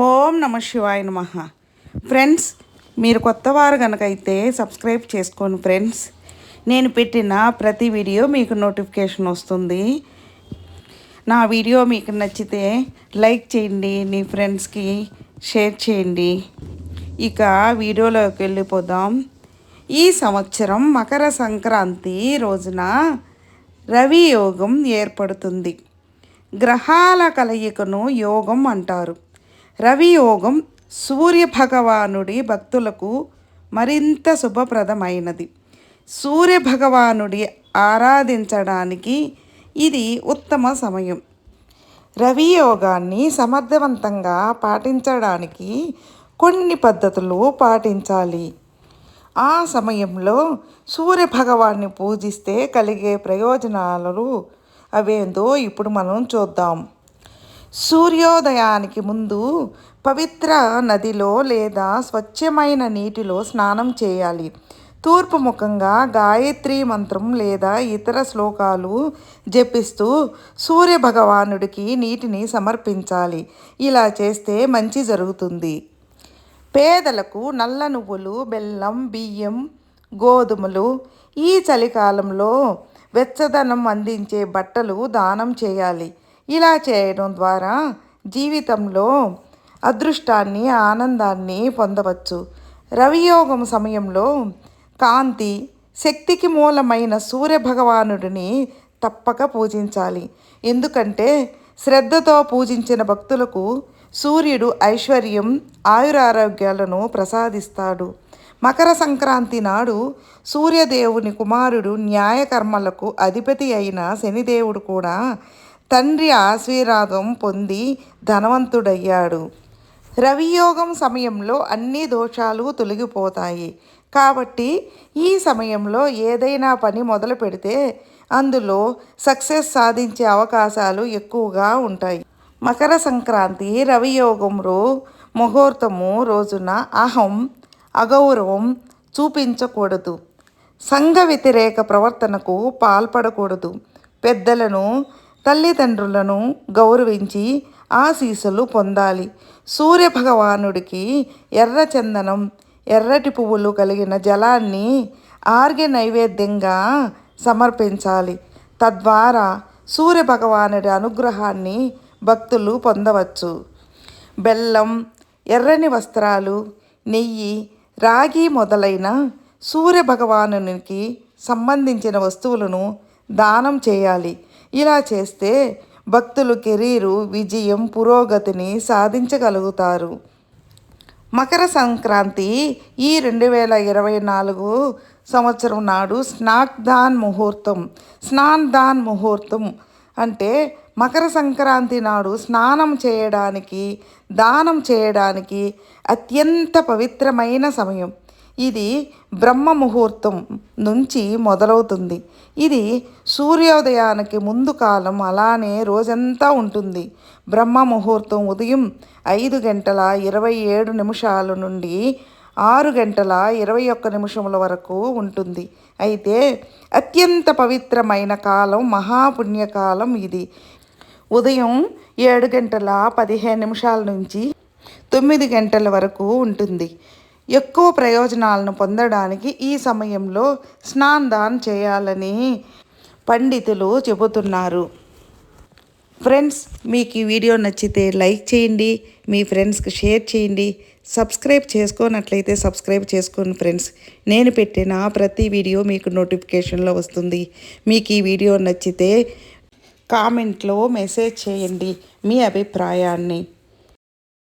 ఓం నమ శివాయ నమ. ఫ్రెండ్స్ మీరు కొత్తవారు కనుక అయితే సబ్స్క్రైబ్ చేసుకోండి ఫ్రెండ్స్. నేను పెట్టిన ప్రతి వీడియో మీకు నోటిఫికేషన్ వస్తుంది. నా వీడియో మీకు నచ్చితే లైక్ చేయండి మీ ఫ్రెండ్స్కి షేర్ చేయండి. ఇక వీడియోలోకి వెళ్ళిపోదాం. ఈ సంవత్సరం మకర సంక్రాంతి రోజున రవి యోగం ఏర్పడుతుంది. గ్రహాల కలయికను యోగం అంటారు. రవియోగం సూర్య భగవానుడి భక్తులకు మరింత శుభప్రదమైనది. సూర్య భగవానుడి ఆరాధించడానికి ఇది ఉత్తమ సమయం. రవి యోగాన్ని సమర్థవంతంగా పాటించడానికి కొన్ని పద్ధతులు పాటించాలి. ఆ సమయంలో సూర్య భగవాన్ని పూజిస్తే కలిగే ప్రయోజనాలు అవేందో ఇప్పుడు మనం చూద్దాం. సూర్యోదయానికి ముందు పవిత్ర నదిలో లేదా స్వచ్ఛమైన నీటిలో స్నానం చేయాలి. తూర్పు ముఖంగా గాయత్రి మంత్రం లేదా ఇతర శ్లోకాలు జపిస్తూ సూర్య భగవానుడికి నీటిని సమర్పించాలి. ఇలా చేస్తే మంచి జరుగుతుంది. పేదలకు నల్ల నువ్వులు బెల్లం బియ్యం గోధుమలు ఈ చలికాలంలో వెచ్చదనం అందించే బట్టలు దానం చేయాలి. ఇలా చేయడం ద్వారా జీవితంలో అదృష్టాన్ని ఆనందాన్ని పొందవచ్చు. రవియోగం సమయంలో కాంతి శక్తికి మూలమైన సూర్య భగవానుడిని తప్పక పూజించాలి. ఎందుకంటే శ్రద్ధతో పూజించిన భక్తులకు సూర్యుడు ఐశ్వర్యం ఆయురారోగ్యాలను ప్రసాదిస్తాడు. మకర సంక్రాంతి నాడు సూర్యదేవుని కుమారుడు న్యాయకర్మలకు అధిపతి అయిన శనిదేవుడు కూడా తండ్రి ఆశీర్వాదం పొంది ధనవంతుడయ్యాడు. రవియోగం సమయంలో అన్ని దోషాలు తొలగిపోతాయి. కాబట్టి ఈ సమయంలో ఏదైనా పని మొదలు పెడితే అందులో సక్సెస్ సాధించే అవకాశాలు ఎక్కువగా ఉంటాయి. మకర సంక్రాంతి రవియోగంలో ముహూర్తము రోజున అహం అగౌరవం చూపించకూడదు. సంఘ వ్యతిరేక ప్రవర్తనకు పాల్పడకూడదు. పెద్దలను తల్లిదండ్రులను గౌరవించి ఆశీస్సులు పొందాలి. సూర్య భగవానుడికి ఎర్ర చందనం ఎర్రటి పువ్వులు కలిగిన జలాన్ని ఆర్గ్య నైవేద్యంగా సమర్పించాలి. తద్వారా సూర్య భగవానుడి అనుగ్రహాన్ని భక్తులు పొందవచ్చు. బెల్లం ఎర్రని వస్త్రాలు నెయ్యి రాగి మొదలైన సూర్య భగవానునికి సంబంధించిన వస్తువులను దానం చేయాలి. ఇలా చేస్తే భక్తులు కెరీరు విజయం పురోగతిని సాధించగలుగుతారు. మకర సంక్రాంతి ఈ రెండు వేల ఇరవై నాలుగు సంవత్సరం నాడు స్నాక్దాన్ ముహూర్తం స్నాన్దాన్ ముహూర్తం అంటే మకర సంక్రాంతి నాడు స్నానం చేయడానికి దానం చేయడానికి అత్యంత పవిత్రమైన సమయం. ఇది బ్రహ్మ ముహూర్తం నుంచి మొదలవుతుంది. ఇది సూర్యోదయానికి ముందు కాలం అలానే రోజంతా ఉంటుంది. బ్రహ్మ ముహూర్తం ఉదయం ఐదు గంటల ఇరవై ఏడు నిమిషాల నుండి ఆరు గంటల ఇరవై ఒక్క నిమిషముల వరకు ఉంటుంది. అయితే అత్యంత పవిత్రమైన కాలం మహాపుణ్యకాలం ఇది. ఉదయం ఏడు గంటల పదిహేను నిమిషాల నుంచి తొమ్మిది గంటల వరకు ఉంటుంది. ఎక్కువ ప్రయోజనాలను పొందడానికి ఈ సమయంలో స్నానం చేయాలని పండితులు చెబుతున్నారు. ఫ్రెండ్స్ మీకు ఈ వీడియో నచ్చితే లైక్ చేయండి మీ ఫ్రెండ్స్కి షేర్ చేయండి. సబ్స్క్రైబ్ చేసుకోనట్లయితే సబ్స్క్రైబ్ చేసుకోండి ఫ్రెండ్స్. నేను పెట్టిన ప్రతి వీడియో మీకు నోటిఫికేషన్లో వస్తుంది. మీకు ఈ వీడియో నచ్చితే కామెంట్లో మెసేజ్ చేయండి మీ అభిప్రాయాన్ని.